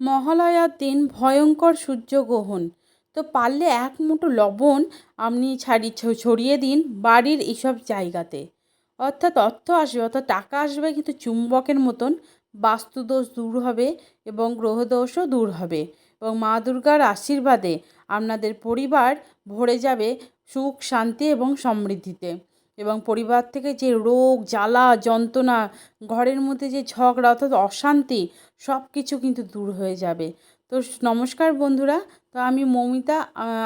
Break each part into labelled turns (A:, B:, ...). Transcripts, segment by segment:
A: মহালয়ার দিন ভয়ঙ্কর সূর্যগ্রহণ তো পারলে এক মুঠো লবণ আপনি ছাড়ি ছড়িয়ে দিন বাড়ির এইসব জায়গাতে। অর্থাৎ অর্থ আসবে, অর্থাৎ টাকা আসবে কিন্তু চুম্বকের মতন। বাস্তুদোষ দূর হবে এবং গ্রহদোষও দূর হবে। এবং মা দুর্গার আশীর্বাদে আপনাদের পরিবার ভরে যাবে সুখ, শান্তি এবং সমৃদ্ধিতে। এবং পরিবার থেকে যে রোগ, জ্বালা, যন্ত্রণা, ঘরের মধ্যে যে ঝগড়া অর্থাৎ অশান্তি, সব কিছু কিন্তু দূর হয়ে যাবে। তো নমস্কার বন্ধুরা। তো আমি মৌমিতা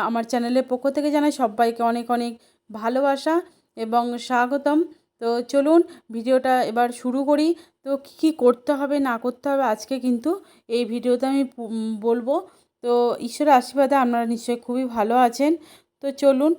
A: আমার চ্যানেলের পক্ষ থেকে জানাই সবাইকে অনেক অনেক ভালোবাসা এবং স্বাগতম। তো চলুন ভিডিওটা এবার শুরু করি। তো কী কী করতে হবে, না করতে হবে, আজকে কিন্তু এই ভিডিওতে আমি বলব। তো ঈশ্বরের আশীর্বাদে আপনারা নিশ্চয়ই খুবই ভালো আছেন। তো চলুন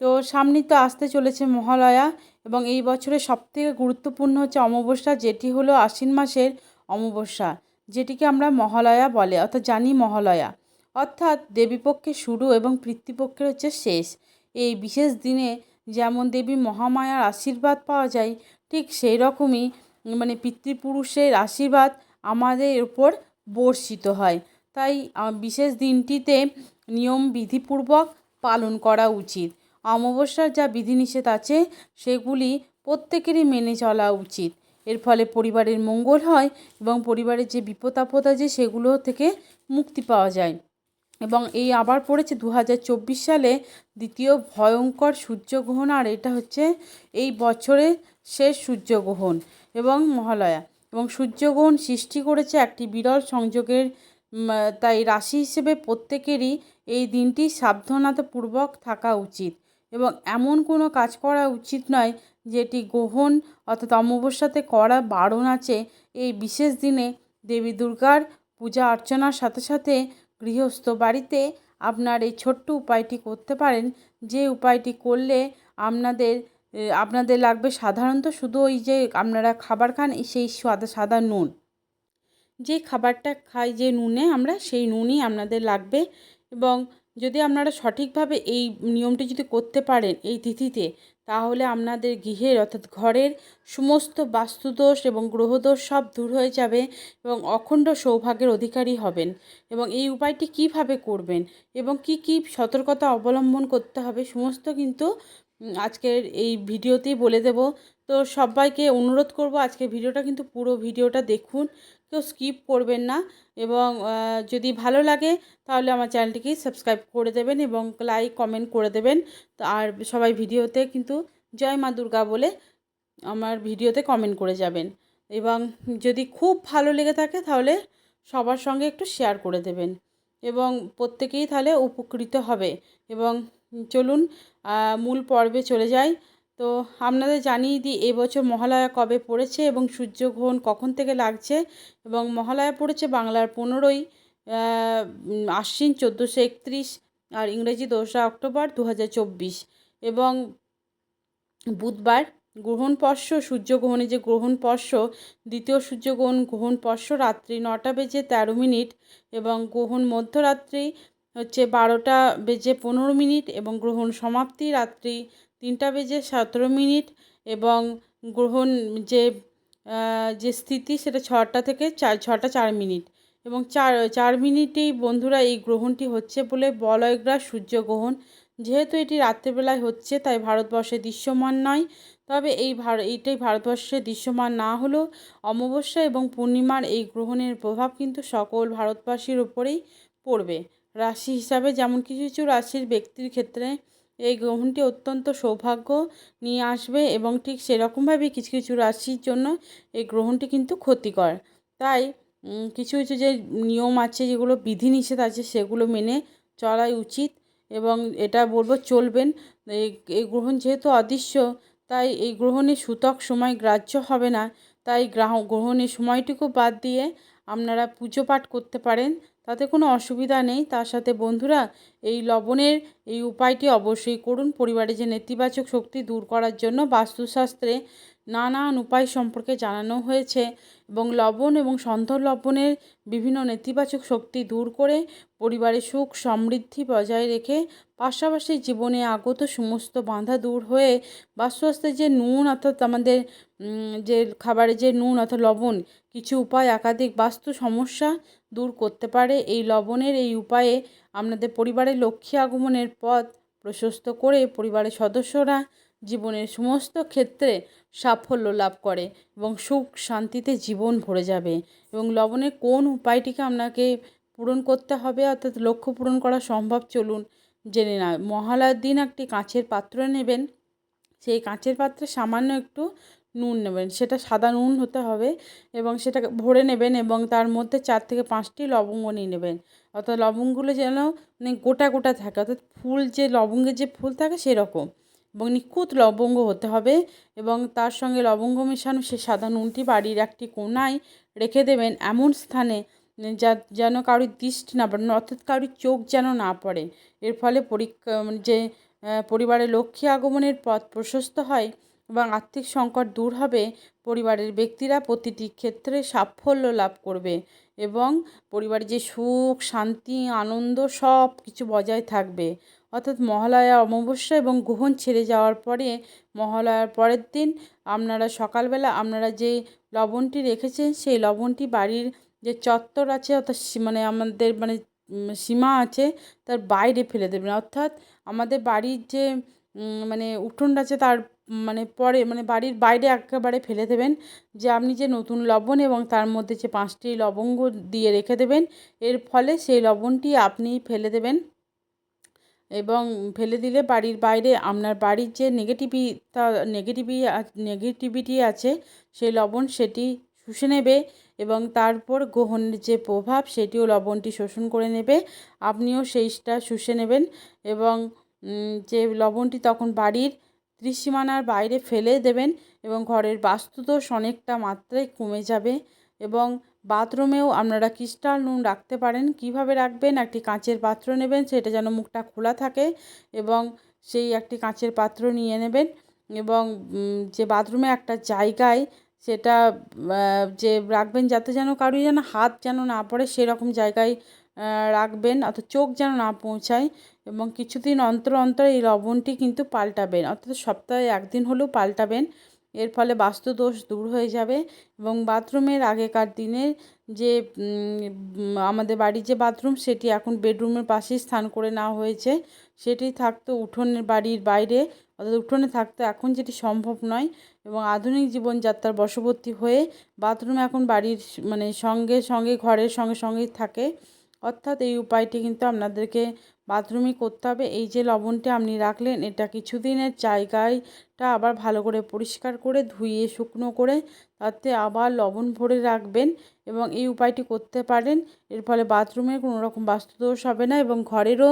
A: তো সামনেই তো আসতে চলেছে মহালয়া এবং এই বছরের সবথেকে গুরুত্বপূর্ণ হচ্ছে অমাবস্যা, যেটি হলো আশ্বিন মাসের অমাবস্যা, যেটিকে আমরা মহালয়া বলে, অর্থাৎ জানি মহালয়া। অর্থাৎ দেবীপক্ষের শুরু এবং পিতৃপক্ষের হচ্ছে শেষ। এই বিশেষ দিনে যেমন দেবী মহামায়ার আশীর্বাদ পাওয়া যায়, ঠিক সেই রকমই মানে পিতৃপুরুষের আশীর্বাদ আমাদের উপর বর্ষিত হয়। তাই বিশেষ দিনটিতে নিয়ম বিধিপূর্বক পালন করা উচিত। অমাবস্যার যা বিধিনিষেধ আছে, সেগুলি প্রত্যেকেরই মেনে চলা উচিত। এর ফলে পরিবারের মঙ্গল হয় এবং পরিবারের যে বিপদ আপদ আছে, সেগুলো থেকে মুক্তি পাওয়া যায়। এবং এই আবার পড়েছে দু হাজার চব্বিশ সালে দ্বিতীয় ভয়ঙ্কর সূর্যগ্রহণ, আর এটা হচ্ছে এই বছরের শেষ সূর্যগ্রহণ এবং মহালয়া। এবং সূর্যগ্রহণ সৃষ্টি করেছে একটি বিরল সংযোগের তাই রাশি হিসেবে প্রত্যেকেরই এই দিনটি সাবধানতাপূর্বক থাকা উচিত। এবং এমন কোনো কাজ করা উচিত নয় যেটি গ্রহণ অর্থাৎ অমাবস্যাতে করা বারণ আছে। এই বিশেষ দিনে দেবী দুর্গার পূজা অর্চনার সাথে সাথে গৃহস্থ বাড়িতে আপনার এই ছোট্ট উপায়টি করতে পারেন। যে উপায়টি করলে আপনাদের আপনাদের লাগবে সাধারণত শুধু ওই যে আপনারা খাবার খান, সেই সাদা সাদা নুন। যে খাবারটা খাই যে নুনে আমরা, সেই নুনই আপনাদের লাগবে এবং যদি আপনারা সঠিকভাবে এই নিয়মটি যদি করতে পারেন এই তিথিতে, তাহলে আপনাদের গৃহের অর্থাৎ ঘরের সমস্ত বাস্তুদোষ এবং গ্রহদোষ সব দূর হয়ে যাবে এবং অখণ্ড সৌভাগ্যের অধিকারী হবেন এবং এই উপায়টি কীভাবে করবেন এবং কি কি সতর্কতা অবলম্বন করতে হবে সমস্ত কিন্তু আজকের এই ভিডিওতেই বলে দেব। তো সবাইকে অনুরোধ করব আজকে ভিডিওটা কিন্তু পুরো ভিডিওটা দেখুন। কেউ স্কিপ করবেন না এবং যদি ভালো লাগে তাহলে আমার চ্যানেলটিকে সাবস্ক্রাইব করে দেবেন এবং লাইক কমেন্ট করে দেবেন। আর সবাই ভিডিওতে কিন্তু জয় মা দুর্গা বলে আমার ভিডিওতে কমেন্ট করে যাবেন। এবং যদি খুব ভালো লেগে থাকে তাহলে সবার সঙ্গে একটু শেয়ার করে দেবেন। এবং প্রত্যেকেই তাহলে উপকৃত হবে। এবং চলুন মূল পর্বে চলে যাই। তো আপনাদের জানিয়ে দিই এবছর মহালয়া কবে পড়েছে এবং সূর্যগ্রহণ কখন থেকে লাগছে? এবং মহালয়া পড়েছে বাংলার পনেরোই আশ্বিন চোদ্দোশো একত্রিশ আর ইংরেজি দোসরা অক্টোবর দু হাজার চব্বিশ। এবং বুধবার গ্রহণ পর্শ সূর্যগ্রহণে যে গ্রহণ পর্শ দ্বিতীয় সূর্যগ্রহণ গ্রহণ পর্শ রাত্রি নটা বেজে তেরো মিনিট এবং গ্রহণ মধ্যরাত্রি হচ্ছে বারোটা বেজে পনেরো মিনিট এবং গ্রহণ সমাপ্তি রাত্রি তিনটা বেজে সতেরো মিনিট এবং গ্রহণ যে যে স্থিতি সেটা ছটা থেকে চার, ছটা চার মিনিট। এবং চার চার মিনিটেই বন্ধুরা এই গ্রহণটি হচ্ছে বলে বলয়গ্রাস সূর্যগ্রহণ। যেহেতু এটি রাত্রেবেলায় হচ্ছে, তাই ভারতবর্ষে দৃশ্যমান নয়। তবে এই ভার, এইটাই ভারতবর্ষে দৃশ্যমান না হলেও অমাবস্যা এবং পূর্ণিমার এই গ্রহণের প্রভাব কিন্তু সকল ভারতবাসীর উপরেই পড়বে। রাশি হিসাবে যেমন কিছু কিছু রাশির ব্যক্তির ক্ষেত্রে এই গ্রহণটি অত্যন্ত সৌভাগ্য নিয়ে আসবে এবং ঠিক সেরকমভাবে কিছু কিছু রাশির জন্য এই গ্রহণটি কিন্তু ক্ষতিকর। তাই কিছু কিছু যে নিয়ম আছে, যেগুলো বিধিনিষেধ আছে, সেগুলো মেনে চলাই উচিত এবং এটা বলব চলবেন। এই গ্রহণ যেহেতু অদৃশ্য, তাই এই গ্রহণে সূতক সময় গ্রাহ্য হবে না। তাই গ্রাহ, গ্রহণের সময়টুকু বাদ দিয়ে আপনারা পুজো পাঠ করতে পারেন, তাতে কোনো অসুবিধা নেই। তার সাথে বন্ধুরা, এই লবণের এই উপায়টি অবশ্যই করুন। পরিবারে যে নেতিবাচক শক্তি দূর করার জন্য বাস্তুশাস্ত্রে নানান উপায় সম্পর্কে জানানো হয়েছে এবং লবণ এবং সন্ধ লবণের বিভিন্ন নেতিবাচক শক্তি দূর করে পরিবারের সুখ সমৃদ্ধি বজায় রেখে পাশাপাশি জীবনে আগত সমস্ত বাধা দূর হয়ে বাস্তুস্তে যে নুন অর্থাৎ আমাদের যে খাবারে যে নুন অর্থাৎ লবণ, কিছু উপায় একাধিক বাস্তু সমস্যা দূর করতে পারে। এই লবণের এই উপায়ে আপনাদের পরিবারের লক্ষ্মী আগমনের পথ প্রশস্ত করে পরিবারের সদস্যরা জীবনের সমস্ত ক্ষেত্রে সাফল্য লাভ করে এবং সুখ শান্তিতে জীবন ভরে যাবে এবং লবণের কোন উপায়টিকে আপনাকে পূরণ করতে হবে অর্থাৎ লক্ষ্য পূরণ করা সম্ভব চলুন জেনে না মহালয়ার দিন একটি কাঁচের পাত্র নেবেন। সেই কাঁচের পাত্রে সামান্য একটু নুন নেবেন। সেটা সাদা নুন হতে হবে এবং সেটাকে ভরে নেবেন এবং তার মধ্যে চার থেকে পাঁচটি লবঙ্গ নিয়ে নেবেন। অর্থাৎ লবঙ্গগুলো যেন মানে গোটা গোটা থাকে। অর্থাৎ ফুল যে, লবঙ্গের যে ফুল থাকে সেরকম এবং নিখুঁত লবঙ্গ হতে হবে এবং তার সঙ্গে লবঙ্গ মেশানো সে সাদা নুনটি বাড়ির একটি কোনায় রেখে দেবেন। এমন স্থানে যা, যেন কারোর দৃষ্টি না পড়ে অর্থাৎ কারোর চোখ যেন না পড়ে। এর ফলে পরীক্ষা যে পরিবারে লক্ষ্মী আগমনের পথ প্রশস্ত হয় এবং আর্থিক সংকট দূর হবে, পরিবারের ব্যক্তিরা প্রতিটি ক্ষেত্রে সাফল্য লাভ করবে এবং পরিবারে যে সুখ, শান্তি, আনন্দ সব কিছু বজায় থাকবে। অর্থাৎ মহালয়া অমাবস্যা এবং গ্রহণ ছেড়ে যাওয়ার পরে, মহালয়ার পরের দিন আপনারা সকালবেলা আপনারা যে লবণটি রেখেছেন, সেই লবণটি বাড়ির যে চত্বর আছে অর্থাৎ মানে আমাদের মানে সীমা আছে তার বাইরে ফেলে দেবেন অর্থাৎ আমাদের বাড়ির যে মানে উঠোনটা আছে তার মানে পরে মানে বাড়ির বাইরে একেবারে ফেলে দেবেন। যে আপনি যে নতুন লবণ এবং তার মধ্যে যে পাঁচটি লবঙ্গ দিয়ে রেখে দেবেন, এর ফলে সেই লবণটি আপনি ফেলে দেবেন। এবং ফেলে দিলে বাড়ির বাইরে আপনার বাড়ির যে নেগেটিভিটা নেগেটিভি, নেগেটিভিটি আছে, সেই লবণ সেটি শুষে নেবে। এবং তারপর গ্রহণের যে প্রভাব, সেটিও লবণটি শোষণ করে নেবে। আপনিও সেইটা শুষে নেবেন এবং যে লবণটি তখন বাড়ির ত্রিসীমানার বাইরে ফেলে দেবেন এবং ঘরের বাস্তুদোষ অনেকটা মাত্রায় কমে যাবে এবং বাথরুমেও আপনারা ক্রিস্টাল নুন রাখতে পারেন। কীভাবে রাখবেন? একটি কাঁচের পাত্র নেবেন, সেটা যেন মুখটা খোলা থাকে এবং সেই একটি কাঁচের পাত্র নিয়ে নেবেন এবং যে বাথরুমে একটা জায়গায় সেটা যে রাখবেন যাতে যেন কারুই যেন হাত যেন না পড়ে সেরকম জায়গায় রাখবেন অর্থাৎ চোখ যেন না পৌঁছায় এবং কিছুদিন অন্তর অন্তর এই লবণটি কিন্তু পাল্টাবেন। অর্থাৎ সপ্তাহে একদিন হলেও পাল্টাবেন। এর ফলে বাস্তু দোষ দূর হয়ে যাবে এবং বাথরুমের আগেকার দিনের যে আমাদের বাড়ির যে বাথরুম সেটি এখন বেডরুমের পাশেই স্থান করে নেওয়া হয়েছে। সেটি থাকতো উঠোনের বাড়ির বাইরে, অর্থাৎ উঠোনে থাকতো এখন যেটি সম্ভব নয় এবং আধুনিক জীবনযাত্রার বশবর্তী হয়ে বাথরুম এখন বাড়ির মানে সঙ্গে সঙ্গে, ঘরের সঙ্গে সঙ্গেই থাকে। অর্থাৎ এই উপায়টি কিন্তু আপনাদেরকে বাথরুমই করতে হবে। এই যে লবণটা আপনি রাখলেন, এটা কিছুদিনের জায়গায়টা আবার ভালো করে পরিষ্কার করে ধুয়ে, শুকনো করে তাতে আবার লবণ ভরে রাখবেন এবং এই উপায়টি করতে পারেন। এর ফলে বাথরুমের কোনো রকম বাস্তুদোষ হবে না এবং ঘরেরও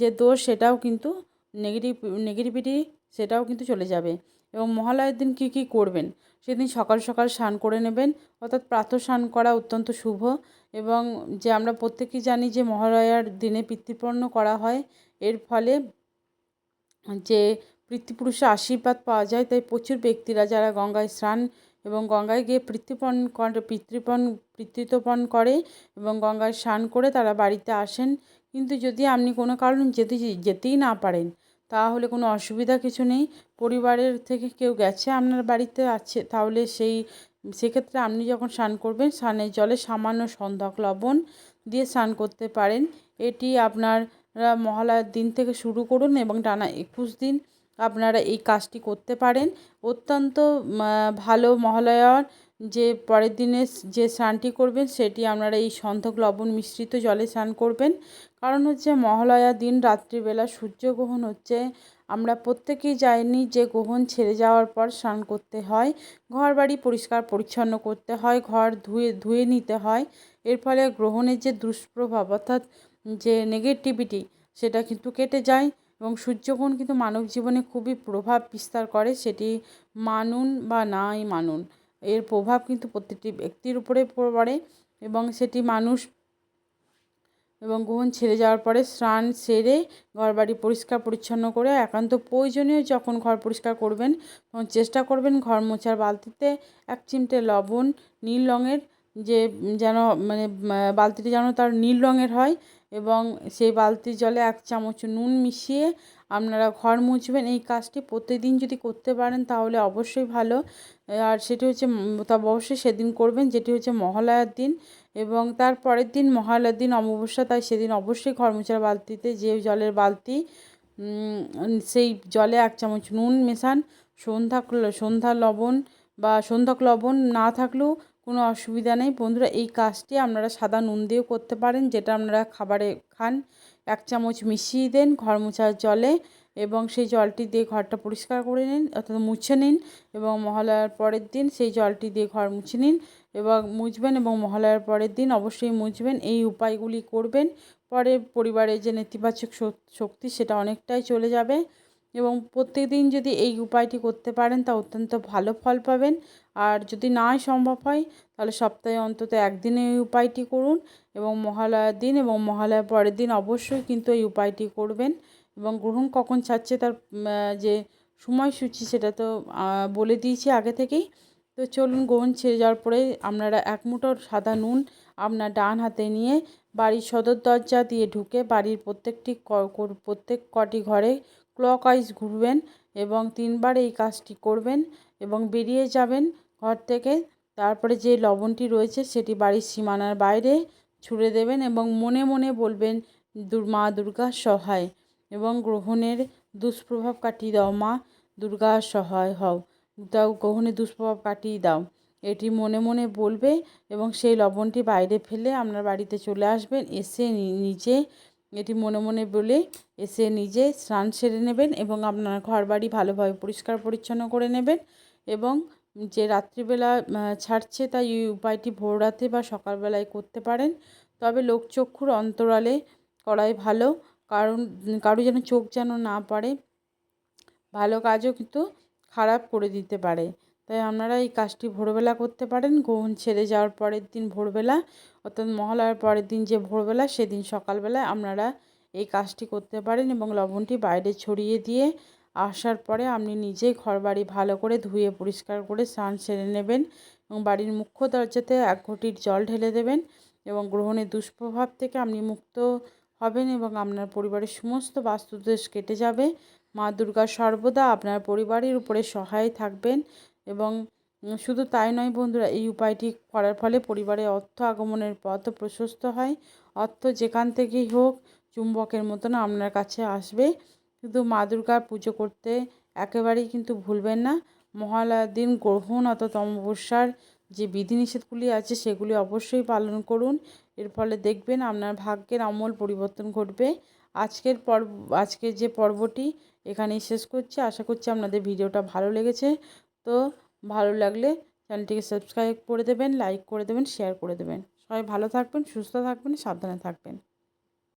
A: যে দোষ সেটাও কিন্তু নেগেটিভ, নেগেটিভিটি সেটাও কিন্তু চলে যাবে। এবং মহালয়ের দিন কী কী করবেন? সেদিন সকাল সকাল স্নান করে নেবেন। অর্থাৎ প্রাতঃ স্নান করা অত্যন্ত শুভ এবং যে আমরা প্রত্যেকেই জানি যে মহালয়ার দিনে পিতৃপর্ণ করা হয়। এর ফলে যে পিতৃপুরুষের আশীর্বাদ পাওয়া যায়, তাই প্রচুর ব্যক্তিরা যারা গঙ্গায় স্নান এবং গঙ্গায় গিয়ে পিতৃপণ করে পিতৃপণ পিতৃত্বপণ করে এবং গঙ্গায় স্নান করে তারা বাড়িতে আসেন। কিন্তু যদি আপনি কোনো কারণে যেতে, যেতেই না পারেন তাহলে কোনো অসুবিধা কিছু নেই। পরিবারের থেকে কেউ গেছে আপনার বাড়িতে আছে, তাহলে সেই, সেক্ষেত্রে আপনি যখন স্নান করবেন, স্নানের জলে সামান্য সন্ধক লবণ দিয়ে স্নান করতে পারেন। এটি আপনার মহালয়ার দিন থেকে শুরু করুন এবং টানা একুশ দিন আপনারা এই কাজটি করতে পারেন। অত্যন্ত ভালো মহালয়ার যে পরের দিনে যে স্নানটি করবেন সেটি আপনারা এই সন্ধক লবণ মিশ্রিত জলে স্নান করবেন। কারণ হচ্ছে মহালয়ার দিন, রাত্রিবেলা সূর্যগ্রহণ হচ্ছে। আমরা প্রত্যেকেই জানি যে গ্রহণ ছেড়ে যাওয়ার পর স্নান করতে হয়। ঘর বাড়ি পরিষ্কার পরিচ্ছন্ন করতে হয়, ঘর ধুয়ে ধুয়ে নিতে হয়। এর ফলে গ্রহণের যে দুষ্প্রভাব অর্থাৎ যে নেগেটিভিটি সেটা কিন্তু কেটে যায় এবং সূর্যগ্রহণ কিন্তু মানব জীবনে খুবই প্রভাব বিস্তার করে, সেটি মানুন বা নাই মানুন। এর প্রভাব কিন্তু প্রত্যেকটি ব্যক্তির উপরে পড়ে এবং সেটি মানুষ এবং গ্রহণ ছেড়ে যাওয়ার পরে স্নান সেরে ঘর বাড়ি পরিষ্কার পরিচ্ছন্ন করে একান্ত প্রয়োজনীয় যখন ঘর পরিষ্কার করবেন, তখন চেষ্টা করবেন ঘর মোছার বালতিতে এক চিমটে লবণ নীল রঙের যে যেন মানে বালতিটি যেন তার নীল রঙের হয় এবং সেই বালতির জলে এক চামচ নুন মিশিয়ে আপনারা ঘর মুছবেন, এই কাজটি প্রতিদিন যদি করতে পারেন তাহলে অবশ্যই ভালো। আর সেটি হচ্ছে, তবে অবশ্যই সেদিন করবেন, যেটি হচ্ছে মহালয়ার দিন এবং তার পরের দিন মহালয়ার দিন অমাবস্যা, তাই সেদিন অবশ্যই ঘর মোছার বালতিতে যে জলের বালতি সেই জলে এক চামচ নুন মেশান, সন্ধ্যা সন্ধ্যা লবণ বা সন্ধ্যক লবণ না থাকলেও কোনো অসুবিধা নেই। বন্ধুরা, এই কাজটি আপনারা সাদা নুন দিয়েও করতে পারেন, যেটা আপনারা খাবারে খান। এক চামচ মিশিয়ে দেন ঘর মোছার জলে এবং সেই জলটি দিয়ে ঘরটা পরিষ্কার করে নিন, অর্থাৎ মুছে নিন এবং মহালয়ার পরের দিন সেই জলটি দিয়ে ঘর মুছে নিন এবং মুছবেন এবং মহালয়ার পরের দিন অবশ্যই মুছবেন। এই উপায়গুলি করবেন, পরে পরিবারের যে নেতিবাচক শক্তি সেটা অনেকটাই চলে যাবে এবং প্রত্যেকদিন যদি এই উপায়টি করতে পারেন তা অত্যন্ত ভালো ফল পাবেন। আর যদি নাই সম্ভব হয় তাহলে সপ্তাহে অন্তত একদিনে এই উপায়টি করুন এবং মহালয়ার দিন এবং মহালয়ার পরের দিন অবশ্যই কিন্তু এই উপায়টি করবেন এবং গ্রহণ কখন ছাড়ছে তার যে সময়সূচি সেটা তো বলে দিয়েছি আগে থেকেই। তো চলুন গ্রহণ ছেড়ে যাওয়ার পরে আপনারা এক মুঠো সাদা নুন আপনার ডান হাতে নিয়ে বাড়ির সদর দরজা দিয়ে ঢুকে বাড়ির প্রত্যেকটি প্রত্যেক কটি ঘরে ক্লক ওয়াইজ ঘুরবেন এবং তিনবার এই কাজটি করবেন এবং বেরিয়ে যাবেন ঘর থেকে। তারপরে যে লবণটি রয়েছে সেটি বাড়ির সীমানার বাইরে ছুঁড়ে দেবেন এবং মনে মনে বলবেন মা দুর্গা সহায় এবং গ্রহণের দুষ্প্রভাব কাটিয়ে দাও মা দুর্গা সহায় হও। তাও গ্রহণের দুষ্প্রভাব কাটিয়ে দাও। এটি মনে মনে বলবে এবং সেই লবণটি বাইরে ফেলে আপনার বাড়িতে চলে আসবেন। এসে নিজে এটি মনে মনে বলে এসে নিজে স্নান সেরে নেবেন এবং আপনার ঘর বাড়ি ভালোভাবে পরিষ্কার পরিচ্ছন্ন করে নেবেন এবং যে রাত্রিবেলা ছাড়ছে তাই এই উপায়টি ভোর রাতে বা সকালবেলায় করতে পারেন। তবে লোকচক্ষুর অন্তরালে করাই ভালো। কারণ, কারও যেন চোখ যেন না পড়ে, ভালো কাজও কিন্তু খারাপ করে দিতে পারে। তাই আপনারা এই কাজটি ভোরবেলা করতে পারেন। গ্রহণ ছেড়ে যাওয়ার পরের দিন ভোরবেলা, অর্থাৎ মহালয়ার পরের দিন যে ভোরবেলা, সেদিন সকালবেলায় আপনারা এই কাজটি করতে পারেন এবং লবণটি বাইরে ছড়িয়ে দিয়ে আসার পরে আপনি নিজেই ঘর বাড়ি ভালো করে ধুয়ে পরিষ্কার করে স্নান সেরে নেবেন এবং বাড়ির মুখ্য দরজাতে এক ঘটির জল ঢেলে দেবেন এবং গ্রহণের দুষ্প্রভাব থেকে আপনি মুক্ত হবেন এবং আপনার পরিবারের সমস্ত বাস্তুদোষ কেটে যাবে। মা দুর্গা সর্বদা আপনার পরিবারের উপরে সহায় থাকবেন এবং শুধু তাই নয় বন্ধুরা, এই উপায়টি করার ফলে পরিবারে অর্থ আগমনের পথ প্রশস্ত হয়। অর্থ যেখান থেকেই হোক, চুম্বকের মতন আপনার কাছে আসবে। কিন্তু মা দুর্গার পুজো করতে একেবারেই কিন্তু ভুলবেন না। মহালয়ার দিন গ্রহণ অর্থাৎ অমাবস্যার যে বিধিনিষেধগুলি আছে, সেগুলি অবশ্যই পালন করুন। এর ফলে দেখবেন আপনার ভাগ্যের আমল পরিবর্তন ঘটবে। আজকের পর্ব, আজকের যে পর্বটি এখানেই শেষ করছি। আশা করছি আপনাদের ভিডিওটা ভালো লেগেছে। তো ভালো লাগলে চ্যানেলটিকে সাবস্ক্রাইব করে দেবেন, লাইক করে দেবেন, শেয়ার করে দেবেন। সবাই ভালো থাকবেন, সুস্থ থাকবেন, সাবধানে থাকবেন।